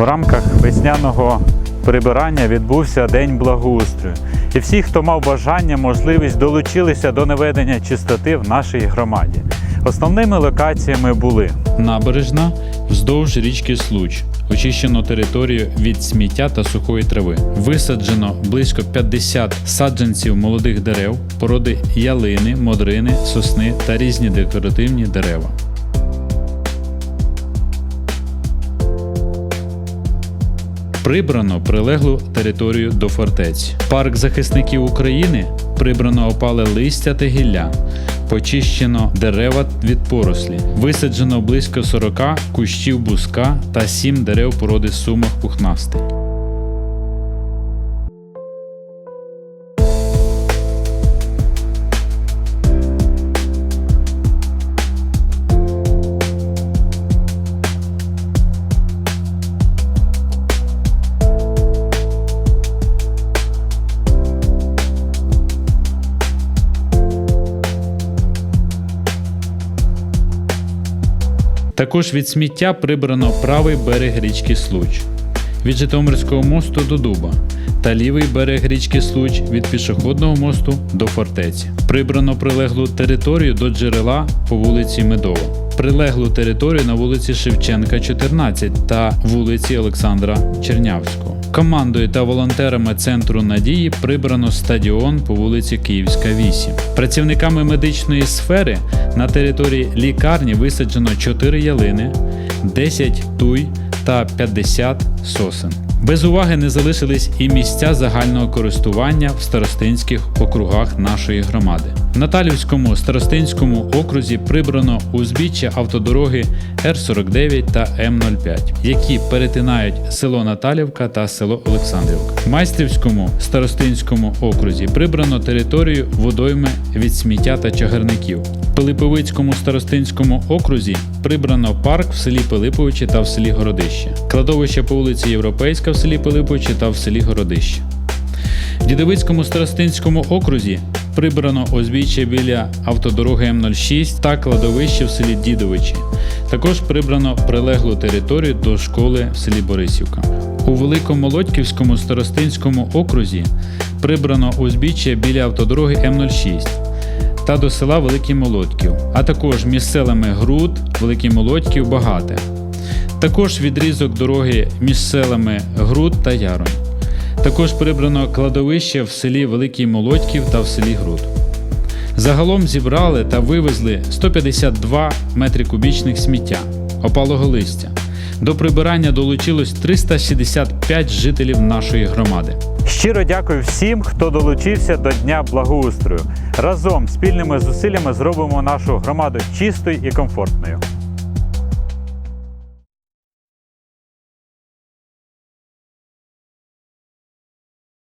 В рамках весняного прибирання відбувся День благоустрою. І всі, хто мав бажання, можливість долучилися до наведення чистоти в нашій громаді. Основними локаціями були Набережна вздовж річки Случ. Очищено територію від сміття та сухої трави. Висаджено близько 50 саджанців молодих дерев, породи ялини, модрини, сосни та різні декоративні дерева. Прибрано прилеглу територію до фортець. Парк захисників України прибрано опале листя та гілля. Почищено дерева від порослі. Висаджено близько 40 кущів буска та 7 дерев породи сумах пухнастий. Також від сміття прибрано правий берег річки Случ від Житомирського мосту до Дуба та лівий берег річки Случ від пішохідного мосту до фортеці. Прибрано прилеглу територію до джерела по вулиці Медова, прилеглу територію на вулиці Шевченка, 14 та вулиці Олександра Чернявського. Командою та волонтерами центру надії прибрано стадіон по вулиці Київська, 8. Працівниками медичної сфери на території лікарні висаджено 4 ялини, 10 туй та 50 сосен. Без уваги не залишились і місця загального користування в старостинських округах нашої громади. В Наталівському старостинському окрузі прибрано узбіччя автодороги Р-49 та М-05, які перетинають село Наталівка та село Олександрівка. В Майстрівському старостинському окрузі прибрано територію водойми від сміття та чагарників. В Пилиповицькому старостинському окрузі прибрано парк в селі Пилиповичі та в селі Городище, кладовище по вулиці Європейська в селі Пилиповичі та в селі Городище. В Дідовицькому старостинському окрузі прибрано узбіччя біля автодороги М06 та кладовище в селі Дідовичі. Також прибрано прилеглу територію до школи в селі Борисівка. У Великомолодьківському старостинському окрузі прибрано узбіччя біля автодороги М06 та до села Великий Молодків, а також між селами Груд, Великий Молодків, Багате. Також відрізок дороги між селами Груд та Яронь. Також прибрано кладовище в селі Великий Молодьків та в селі Груд. Загалом зібрали та вивезли 152 метри кубічних сміття, опалого листя. До прибирання долучилось 365 жителів нашої громади. Щиро дякую всім, хто долучився до Дня благоустрою. Разом спільними зусиллями зробимо нашу громаду чистою і комфортною.